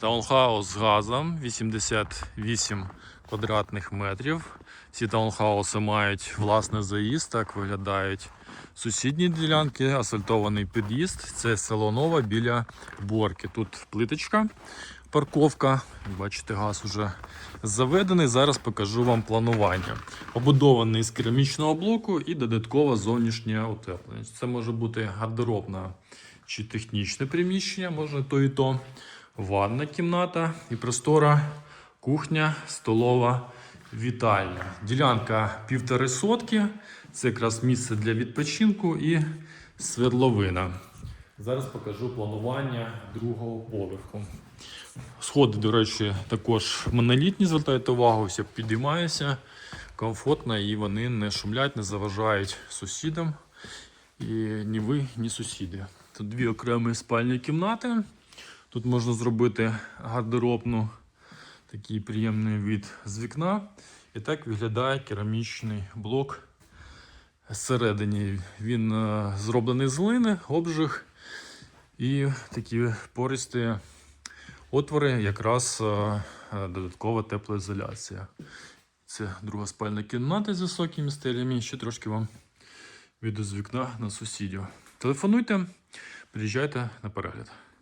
Таунхаус з газом 88 квадратних метрів. Ці таунхауси мають власний заїзд, так виглядають сусідні ділянки, асфальтований під'їзд. Це село Нове біля Борки. Тут плиточка, парковка. Бачите, газ уже заведений. Зараз покажу вам планування. Побудований з керамічного блоку і додаткове зовнішнє утеплення. Це може бути гардеробна чи технічне приміщення, може то і то. Ванна кімната і простора, кухня, столова, вітальня. Ділянка півтори сотки. Це якраз місце для відпочинку і свердловина. Зараз покажу планування другого поверху. Сходи, до речі, також монолітні, звертайте увагу, все підіймається комфортно і вони не шумлять, не заважають сусідам. І ні ви, ні сусіди. Тут дві окремі спальні кімнати. Тут можна зробити гардеробну, такий приємний від з вікна. І так виглядає керамічний блок зсередині. Він е, зроблений з глини, обжиг і такі пористі отвори, якраз е, додаткова теплоізоляція. Це друга спальна кімната з високими стелями. Ще трошки вам відео з вікна на сусідів. Телефонуйте, приїжджайте на перегляд.